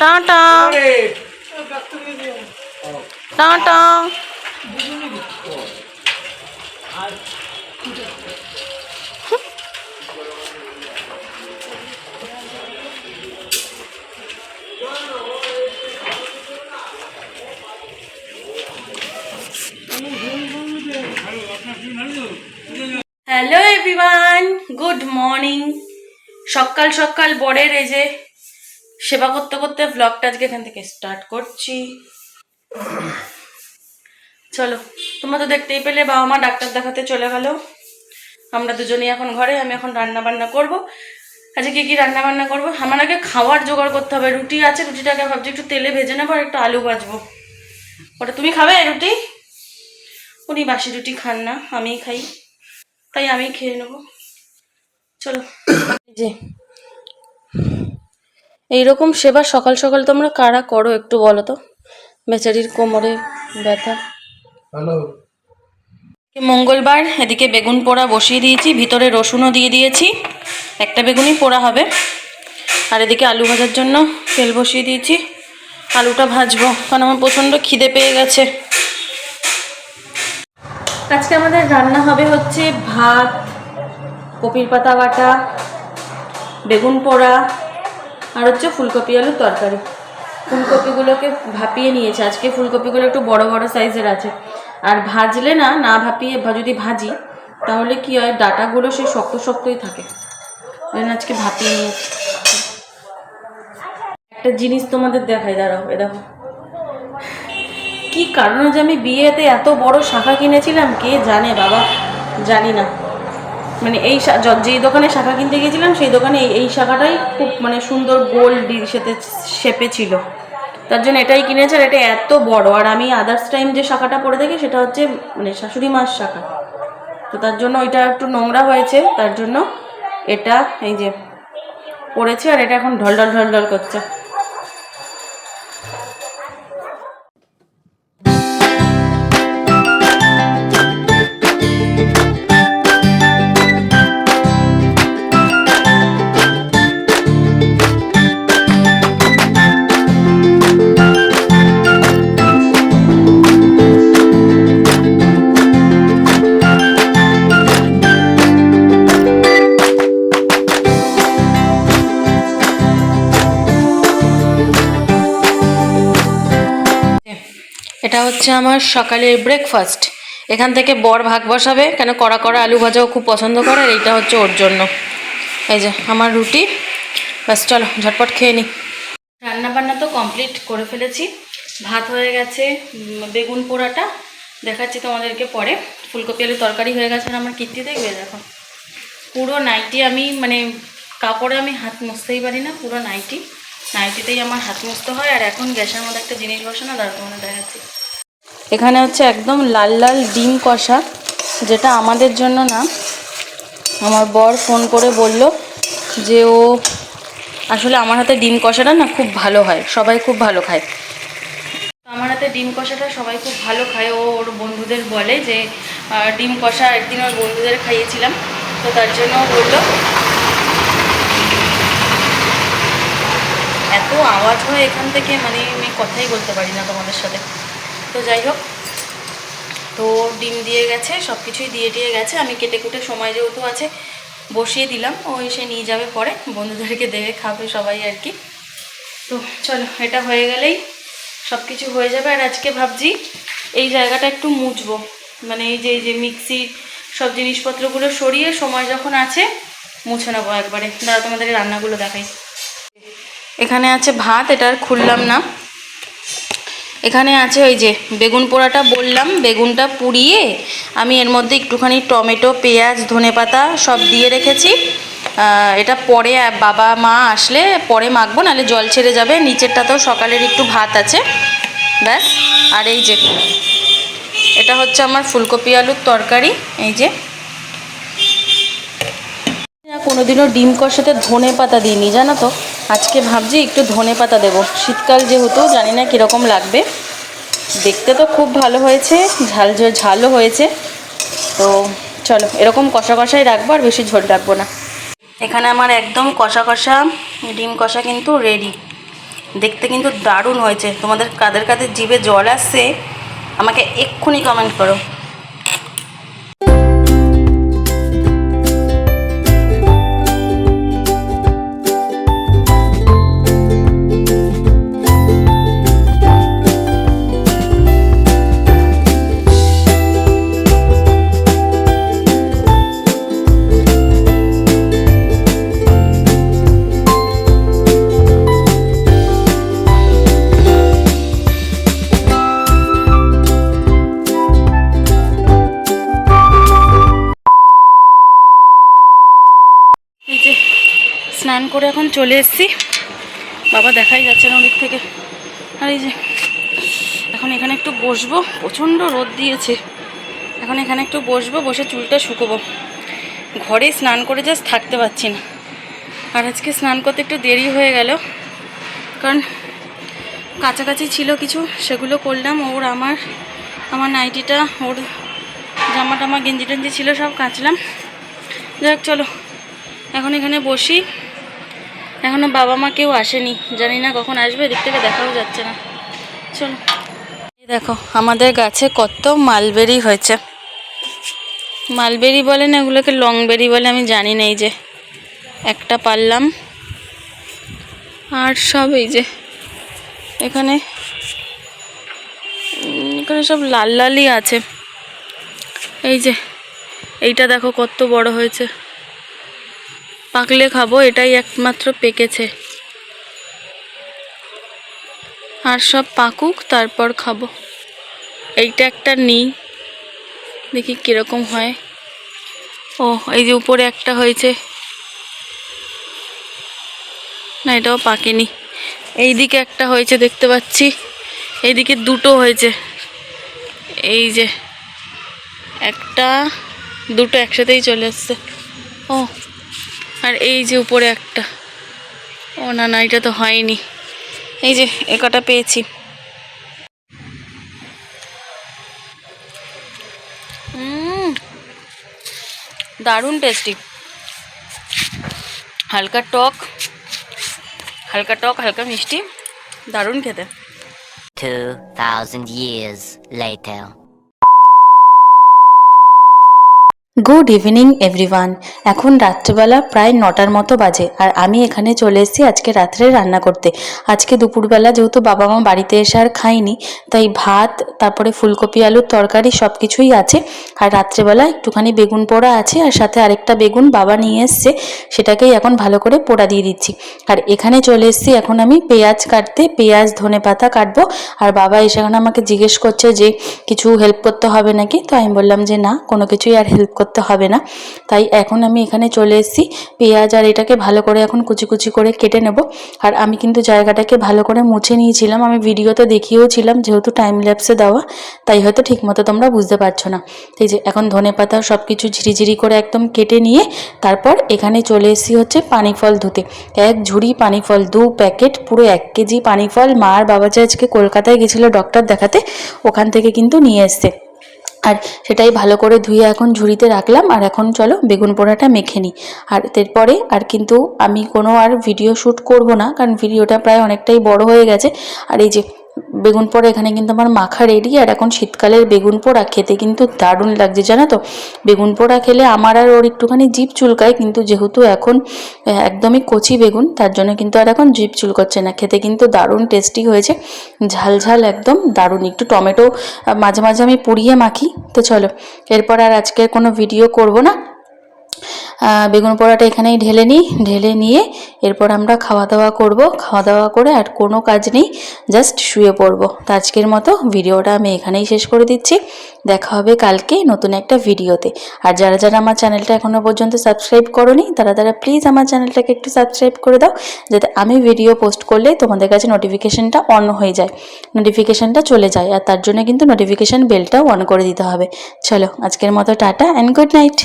Tata. Tata. Hello everyone good morning সকাল সকাল বরের এই যে সেবা করতে করতে ব্লগটা আজকে এখান থেকে স্টার্ট করছি। চলো, তোমরা তো দেখতেই পেলে বাবা মা ডাক্তার দেখাতে চলে গেল। আমরা দুজনেই এখন ঘরে, আমি এখন রান্না বান্না করব। আজকে কি কি রান্না বান্না করব? আমার আগে খাওয়ার জোগাড় করতে হবে। রুটি আছে, রুটিটাকে ভাবছি একটু তেলে ভেজে নেব আর একটু আলু ভাজবো। ওটা তুমি খাবে রুটি? উনি বাসি রুটি খান না, আমিই খাই। তাই আমি খেয়ে নেব। চলো যে। এইরকম সেবা সকাল সকাল তোমরা কারা করো একটু বলো তো? বেচারির কোমরে ব্যথা। হ্যালো। মঙ্গলবার এদিকে বেগুন পোড়া বসিয়ে দিয়েছি ভিতরে রসুনও দিয়ে দিয়েছি একটা বেগুনই পোড়া হবে। আর এদিকে আলু ভাজার জন্য তেল বসিয়ে দিয়েছি। আলুটা ভাজবো কারণ আমার প্রচণ্ড খিদে পেয়ে গেছে। আজকে আমাদের রান্না হবে হচ্ছে ভাত কপির পাতা বাটা বেগুন পোড়া আর হচ্ছে ফুলকপি আলুর তরকারি। ফুলকপিগুলোকে ভাপিয়ে নিয়েছে। আজকে ফুলকপিগুলো একটু বড় বড় সাইজের আছে। আর ভাজলে না না ভাপিয়ে যদি ভাজি, তাহলে কি হয়, ডাটাগুলো সে শক্ত শক্তই থাকে। আজকে ভাপিয়ে নিয়েছি। একটা জিনিস তোমাদের দেখাই, দাঁড়াও, এ দেখো। কি কারণে যে আমি বিয়েতে এত বড় শাখা কিনেছিলাম, কে জানে বাবা? জানি না। মানে এই যেই দোকানে শাখা কিনতে গিয়েছিলাম, সেই দোকানে এই- শাখাটাই খুব মানে সুন্দর গোল সাথে শেপে ছিল। তার জন্য এটাই কিনেছে আর এটা এত বড়। আর আমি আদার্স টাইম যে শাখাটা পরে থাকি সেটা হচ্ছে মানে শাশুড়ি মার শাখা। তো তার জন্য ওইটা একটু নোংরা হয়েছে, তার জন্য এটা এই যে পড়েছে আর এটা এখন ঢলঢল ঢল ঢল ঢল করছে। এটা হচ্ছে আমার সকালের ব্রেকফাস্ট এখান থেকে বর ভাগ বসাবে, কেন কড়া কড়া আলু ভাজাও খুব পছন্দ করে, আর এইটা হচ্ছে ওর জন্য। এই যে, আমার রুটি। ব্যাস, চলো, ঝটপট খেয়ে নিই রান্না বান্না তো কমপ্লিট করে ফেলেছি। ভাত হয়ে গেছে বেগুন পোড়াটা। দেখাচ্ছি তোমাদেরকে পরে। ফুলকপি আলু তরকারি হয়ে গেছে আমার কীর্তি দেখবে, দেখো। পুরো নাইটি আমি মানে কাপড়ে আমি হাত মুছতেই পারি না, পুরো নাইটি নাইটিতেই আমার হাত মুছতে হয়, আর এখন গ্যাসের মধ্যে একটা জিনিস বসানো দাঁড়া তোমাদের দেখাচ্ছি। এখানে হচ্ছে একদম লাল লাল ডিম কষা, যেটা আমাদের জন্য না। আমার বর ফোন করে বলল যে ও আসলে আমার হাতে ডিম কষাটা না খুব ভালো হয়, সবাই খুব ভালো খায়। আমার হাতে ডিম কষাটা সবাই খুব ভালো খায়, ও ওর বন্ধুদের বলে যে ডিম কষা একদিন ওর বন্ধুদের খাইয়েছিলাম, তো তার জন্য বলল, এত আওয়াজ হয় এখান থেকে মানে আমি কথাই বলতে পারি না তোমাদের সাথে। তো যাই হোক, তো ডিম দিয়ে গেছে সব কিছুই দিয়ে দিয়ে গেছে। আমি কেটে কুটে সময় যেহেতু আছে, বসিয়ে দিলাম, ও এসে নিয়ে যাবে পরে, বন্ধুদেরকে দেবে, খাবে সবাই আর কি। তো চলো, এটা হয়ে গেলেই সব কিছু হয়ে যাবে। আর আজকে ভাবছি এই জায়গাটা একটু মুছবো। মানে এই যে এই যে মিক্সি সব জিনিসপত্রগুলো সরিয়ে সময় যখন আছে, মুছে নেব একবারে। দাঁড়া তোমাদের রান্নাগুলো দেখাই। এখানে আছে ভাত, এটা আর খুললাম না। এখানে আছে ওই যে বেগুন পোড়াটা, বললাম বেগুনটা পুড়িয়ে আমি এর মধ্যে একটুখানি টমেটো, পেঁয়াজ, ধনেপাতা সব দিয়ে রেখেছি। এটা পরে বাবা মা আসলে পরে মাখবো, নাহলে জল ছেড়ে যাবে। নিচেরটাতেও সকালের একটু ভাত আছে। ব্যাস, আর এই যে, এটা হচ্ছে আমার ফুলকপি আলুর তরকারি, এই যে। কোনোদিনও ডিম কষাতে ধনে পাতা দিইনি, জানো তো? আজকে ভাবছি একটু ধনে পাতা দেবো। শীতকাল যেহেতু, জানি না কীরকম লাগবে। দেখতে তো খুব ভালো হয়েছে, ঝাল ঝাল, ঝালও হয়েছে। তো চলো, এরকম কষা কষাই রাখব আর বেশি ঝোল রাখব না। এখানে আমার একদম কষা কষা, ডিম কষা কিন্তু রেডি দেখতে কিন্তু দারুণ হয়েছে। তোমাদের কাদের কাদের জিভে জল আসছে, আমাকে এক্ষুনি কমেন্ট করো। করে এখন চলে এসেছি। বাবা দেখাই যাচ্ছে না ওদিক থেকে। আর এই যে, এখন এখানে একটু বসবো। প্রচণ্ড রোদ দিয়েছে। এখন এখানে একটু বসবো, বসে চুলটা শুকোবো। ঘরে স্নান করে জাস্ট থাকতে পারছি না। আর আজকে স্নান করতে একটু দেরি হয়ে গেল। কারণ কাছাকাছি ছিল কিছু, সেগুলো করলাম। ওর আমার আমার নাইটিটা, ওর জামা টামা গেঞ্জি টেঞ্জি ছিল, সব কাচলাম। যাক, চলো। এখন এখানে বসি। এখনও বাবা মা কেউ আসেনি। জানি না কখন আসবে, এদিক থেকে দেখাও যাচ্ছে না। চলো। দেখো, আমাদের গাছে কত মালবেরি হয়েছে। মালবেরি বলে না, এগুলোকে লংবেরি বলে, আমি জানি না এই যে। একটা পারলাম। আর সব এই যে, এখানে এখানে সব লাল লালই আছে। এই যে, এইটা দেখো কত বড় হয়েছে। পাকলে খাব, এটাই একমাত্র পেকেছে। আর সব পাকুক, তারপর খাব। এইটা একটা নিই। দেখি কীরকম হয়। ও এই যে উপরে একটা হয়েছে। না, এটাও পাকেনি। এইদিকে একটা হয়েছে, দেখতে পাচ্ছি। এইদিকে দুটো হয়েছে। এই যে, একটা, দুটো একসাথেই চলে এসছে ও আর এই যে উপরে একটা। ও না না এটা তো হয়নি। এই যে এ কটা পেয়েছি। দারুণ টেস্টি হালকা টক হালকা টক হালকা মিষ্টি। দারুণ খেতে। 2,000 years later. Good evening everyone এখন রাত্রেবেলা প্রায় নটার মতো বাজে, আর আমি এখানে চলে এসেছি আজকে রাত্রে রান্না করতে। আজকে দুপুরবেলা যেহেতু বাবা মা বাড়িতে এসে আর খাইনি তাই ভাত, তারপরে ফুলকপি, আলুর তরকারি সব কিছুই আছে। আর রাত্রেবেলা একটুখানি বেগুন পোড়া আছে, আর সাথে আরেকটা বেগুন বাবা নিয়ে এসছে, সেটাকেই এখন ভালো করে পোড়া দিয়ে দিচ্ছি। আর এখানে চলে এসেছি, এখন আমি পেঁয়াজ কাটতে, পেঁয়াজ, ধনে পাতা কাটবো। আর বাবা এসে এখন আমাকে জিজ্ঞেস করছে যে কিছু হেল্প করতে হবে নাকি? তো আমি বললাম যে না, কোনো কিছুই আর হেল্প করতে হবে না। তাই এখন আমি এখানে চলে এসেছি। পেঁয়াজ আর এটাকে ভালো করে এখন কুচি কুচি করে কেটে নেব। আর আমি কিন্তু জায়গাটাকে ভালো করে মুছে নিয়েছিলাম। আমি ভিডিওতে দেখিয়েওছিলাম যেহেতু টাইম ল্যাপসে দেওয়া, তাই হয়তো ঠিকমতো তোমরা বুঝতে পারছ না। এই যে এখন ধনে পাতা সব কিছু ঝিরিঝিরি করে একদম কেটে নিয়ে তারপর এখানে চলে এসেছি হচ্ছে পানি ফল ধুতে। এক ঝুড়ি পানি ফল দু প্যাকেট পুরো এক কেজি পানি ফল মা আর বাবা যে আজকে কলকাতায় গেছিল ডক্টর দেখাতে, ওখান থেকে কিন্তু নিয়ে এসছে। আর সেটাই ভালো করে ধুয়ে এখন ঝুড়িতে রাখলাম। আর এখন চলো বেগুন পোড়াটা মেখে নিই। আর এরপরে, আর কিন্তু আমি কোনো আর ভিডিও শ্যুট করব না, কারণ ভিডিওটা প্রায় অনেকটাই বড় হয়ে গেছে। আর এই যে বেগুন পোড়া এখানে কিন্তু আমার মাখা রেডি আর এখন শীতকালের বেগুন পোড়া খেতে কিন্তু দারুণ লাগছে, জানো তো? বেগুন পোড়া খেলে আমার আর ওর একটুখানি জিভ চুলকায়, কিন্তু যেহেতু এখন একদমই কচি বেগুন, তার জন্য কিন্তু আর এখন জিভ চুলকাচ্ছে না। খেতে কিন্তু দারুণ টেস্টি হয়েছে, ঝাল ঝাল একদম দারুণ। একটু টমেটো মাঝে মাঝে আমি পুড়িয়ে মাখি, তো চলো। এরপর আর আজকে কোনো ভিডিও করব না। বেগুন পোড়াটা এখানেই ঢেলে নিই, ঢেলে নিয়ে এরপর আমরা খাওয়া দাওয়া করব। খাওয়া দাওয়া করে আর কোনো কাজ নেই, জাস্ট শুয়ে পড়ব। তো আজকের মতো ভিডিওটা আমি এখানেই শেষ করে দিচ্ছি। দেখা হবে কালকে নতুন একটা ভিডিওতে। আর যারা যারা আমার চ্যানেলটা এখনও পর্যন্ত সাবস্ক্রাইব করোনি, তারা তারা প্লিজ আমার চ্যানেলটাকে একটু সাবস্ক্রাইব করে দাও, যাতে আমি ভিডিও পোস্ট করলে তোমাদের কাছে নোটিফিকেশনটা অন হয়ে যায় নোটিফিকেশনটা চলে যায়। আর তার জন্য কিন্তু নোটিফিকেশন বেলটাও অন করে দিতে হবে। চলো, আজকের মতো টাটা অ্যান্ড গুড নাইট